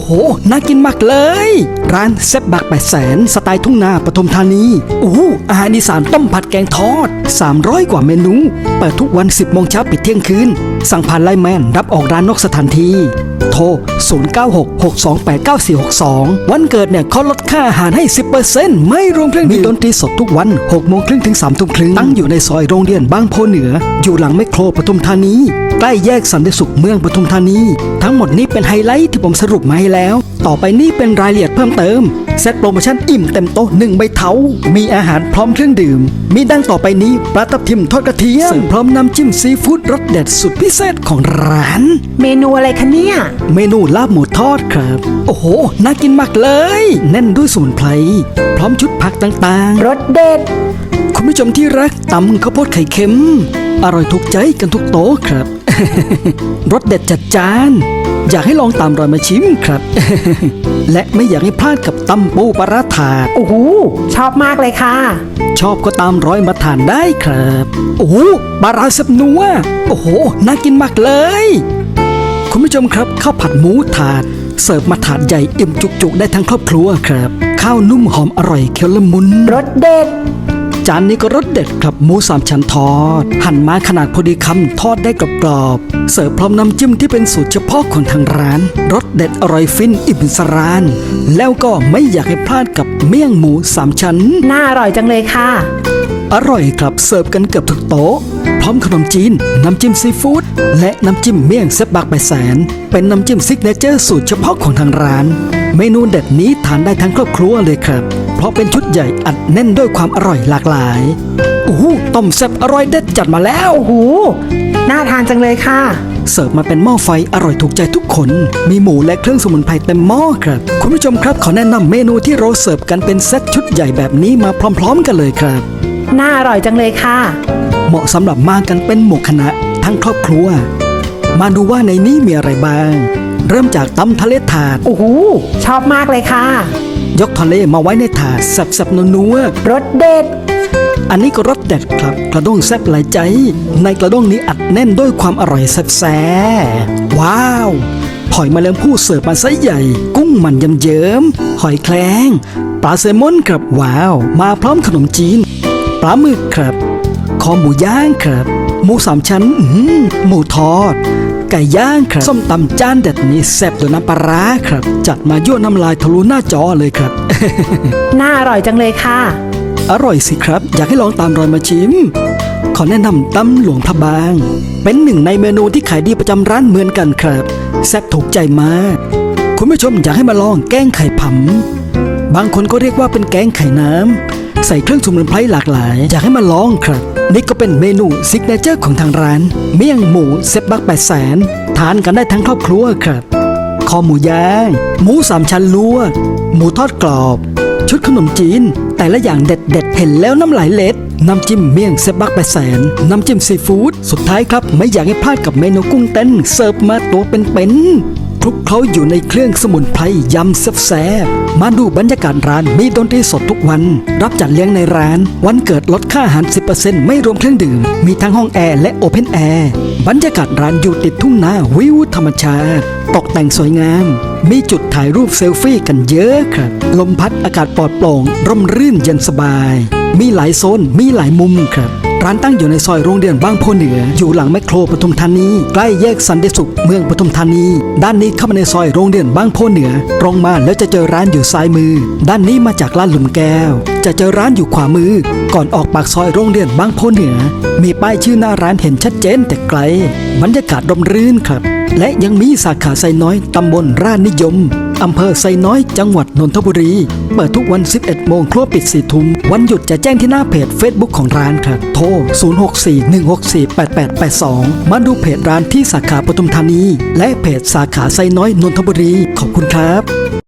อ้โห น่ากินมากเลย ร้านเซบบักแปดแสนสไตล์ทุ่งนาปทุมธานีอู้อาหารอีสานต้มผัดแกงทอด 300 กว่าเมนู เปิดทุกวัน 10โมงเช้าปิดเที่ยงคืนสั่งผ่านไลน์แมนรับออกร้านนอกสถานที่ โทร 0966289462 วันเกิดเนี่ยเขาลดค่าอาหารให้ 10%ไม่รวมเครื่องดื่มมีดนตรีสดทุกวัน 6 โมงครึ่งถึง3ทุ่มครึ่งตั้งอยู่ในซอยโรงเรียนบางโพเหนือ อยู่หลังไมคโครปทุมธานี ใกล้แยกสันติสุขเมืองปทุมธานี ทั้งหมดนี้เป็นไฮไลท์ที่ผมสรุปมาให้แล้ว ต่อไปนี้เป็นรายละเอียดเพิ่มเติม เซตโปรโมชั่นอิ่มเต็มโต๊ะหนึ่งใบเถามีอาหารพร้อมเครื่องดื่ม มีดังต่อไปนี้ปลาทับทิมทอดกระเทียมเสิร์ฟพร้อมน้ำจิ้มซีฟู้ดรสเด็ดสุดพิเศษของร้าน เมนูอะไรคะเนี่ย เมนูลาบหมูทอดครับ โอ้โห น่ากินมากเลย แน่นด้วยสมุนไพรพร้อมชุดผักต่างรสเด็ดๆคุณผู้ชมที่รักตำข้าวโพดไข่เค็ม อร่อยถูกใจกันทุกโต๊ะครับ รสเด็ดจัดจาน อยากให้ลองตามรอยมาชิมครับ และไม่อยากให้พลาดกับตำปูปลาร้าถาด โอ้โหชอบมากเลยค่ะ ชอบก็ตามร้อยมาทานได้ครับ โอ้โหปลาร้าสับนัว โอ้โห น่ากินมากเลย คุณผู้ชมครับข้าวผัดหมูถาด เสิร์ฟมาถาดใหญ่อิ่มจุกๆ ได้ทั้งครอบครัวครับ ข้าวนุ่มหอมอร่อยเคี้ยวละมุน รสเด็ด จานนี้ก็รสเด็ดครับหมูสามชั้นทอด หั่นมาขนาดพอดีคำทอดได้กรอบๆเสิร์ฟพร้อมน้ำจิ้มที่เป็นสูตรเฉพาะของทางร้านรสเด็ดอร่อยฟินอิ่มสราน แล้วก็ไม่อยากให้พลาดกับเมี่ยงหมูสามชั้น น่าอร่อยจังเลยค่ะ อร่อยครับเสิร์ฟกันเกือบทุกโต๊ะ พร้อมขนมจีน น้ำจิ้มซีฟู้ดและน้ำจิ้มเมี่ยงแซ่บบักใบแสน เป็นน้ำจิ้มซิกเนเจอร์สูตรเฉพาะของทางร้าน เมนูเด็ดนี้ทานได้ทั้งครอบครัวเลยครับ เพราะเป็นชุดใหญ่อัดแน่นด้วยความอร่อยหลากหลายโอ้โหต้มแซ่บอร่อยเด็ดจัดมาแล้วโอ้โหน่าทานจังเลยค่ะ เสิร์ฟมาเป็นหม้อไฟอร่อยถูกใจทุกคน มีหมูและเครื่องสมุนไพรเต็มหม้อครับ คุณผู้ชมครับขอแนะนำเมนูที่เราเสิร์ฟกันเป็นเซตชุดใหญ่แบบนี้มาพร้อม ๆ กันเลยครับ น่าอร่อยจังเลยค่ะ เหมาะสำหรับมากันเป็นหมู่คณะทั้งครอบครัว มาดูว่าในนี้มีอะไรบ้าง เริ่มจากตำทะเลถาด โอ้โหชอบมากเลยค่ะ ยกทะเลมาไว้ในถาดแซ่บๆนัวรสเด็ด ๆอันนี้ก็รสเด็ดครับ กระด้งแซ่บหลายใจ ในกระด้งนี้อัดแน่นด้วยความอร่อยแซ่บแซ่บว้าวหอยแมลงภู่เสิร์ฟมาไซส์ใหญ่ กุ้งมันยำเยิ้มหอยแครงปลาแซลมอนครับว้าว มาพร้อมขนมจีน ปลาหมึกครับ คอหมูย่างครับ หมูสามชั้น อื้อหือหมูทอด ไก่ย่างครับ ส้มตำจานเด็ดนี้แซ่บด้วยน้ำปลาร้าครับ จัดมายั่วน้ำลายทะลุหน้าจอเลยครับ น่าอร่อยจังเลยค่ะ อร่อยสิครับ อยากให้ลองตามรอยมาชิม ขอแนะนำตำหลวงพระบาง เป็นหนึ่งในเมนูที่ขายดีประจำร้านเหมือนกันครับ แซ่บถูกใจมากคุณผู้ชมอยากให้มาลองแกงไข่ผำบางคนก็เรียกว่าเป็นแกงไข่น้ำ ใส่เครื่องสมุนไพรหลากหลาย อยากให้มาลองครับ นี่ก็เป็นเมนูซิกเนเจอร์ของทางร้าน เมี่ยงหมูเซบบักแปดแสนทานกันได้ทั้งครอบครัวครับ คอหมูย่าง หมูสามชั้นลวก หมูทอดกรอบ ชุดขนมจีน แต่ละอย่างเด็ดเด็ดเห็นแล้วน้ำลายเล็ดน้ำจิ้มเมี่ยงเซบักแปดแสนน้ำจิ้มซีฟู้ดสุดท้ายครับ ไม่อยากให้พลาดกับเมนูกุ้งเต้นเสิร์ฟมาตัวเป็นๆค ลุกเคล้าอยู่ในเครื่องสมุนไพรยำแซ่บๆมาดูบรรยากาศร้านมีดนตรีสดทุกวัน รับจัดเลี้ยงในร้าน วันเกิดลดค่าอาหาร 10%ไม่รวมเครื่องดื่ม มีทั้งห้องแอร์และโอเพนแอร์บรรยากาศร้านอยู่ติดทุ่งนาวิวธรรมชาติ ตกแต่งสวยงาม มีจุดถ่ายรูปเซลฟี่กันเยอะครับ ลมพัดอากาศปลอดโปร่งร่มรื่นเย็นสบาย มีหลายโซนมีหลายมุมครับ ร้านตั้งอยู่ในซอยโรงเรียนบางโพเหนือ อยู่หลังแมคโครปทุมธานี ใกล้แยกสันติสุขเมืองปทุมธานี ด้านนี้เข้ามาในซอยโรงเรียนบางโพเหนือ ตรงมาแล้วจะเจอร้านอยู่ซ้ายมือ ด้านนี้มาจากร้านหลุมแก้ว จะเจอร้านอยู่ขวามือ ก่อนออกปากซอยโรงเรียนบางโพเหนือ มีป้ายชื่อหน้าร้านเห็นชัดเจนแต่ไกล บรรยากาศร่มรื่นครับ และยังมีสาขาไซน้อยตำบลราชนิยม อำเภอไซน้อยจังหวัดนนทบุรี เปิดทุกวัน 11 โมงครัวปิด 4 ทุ่ม วันหยุดจะแจ้งที่หน้าเพจ Facebook ของร้านครับ โทร 0641648882 มาดูเพจร้านที่สาขาปทุมธานี และเพจสาขาไซน้อยนนทบุรี ขอบคุณครับ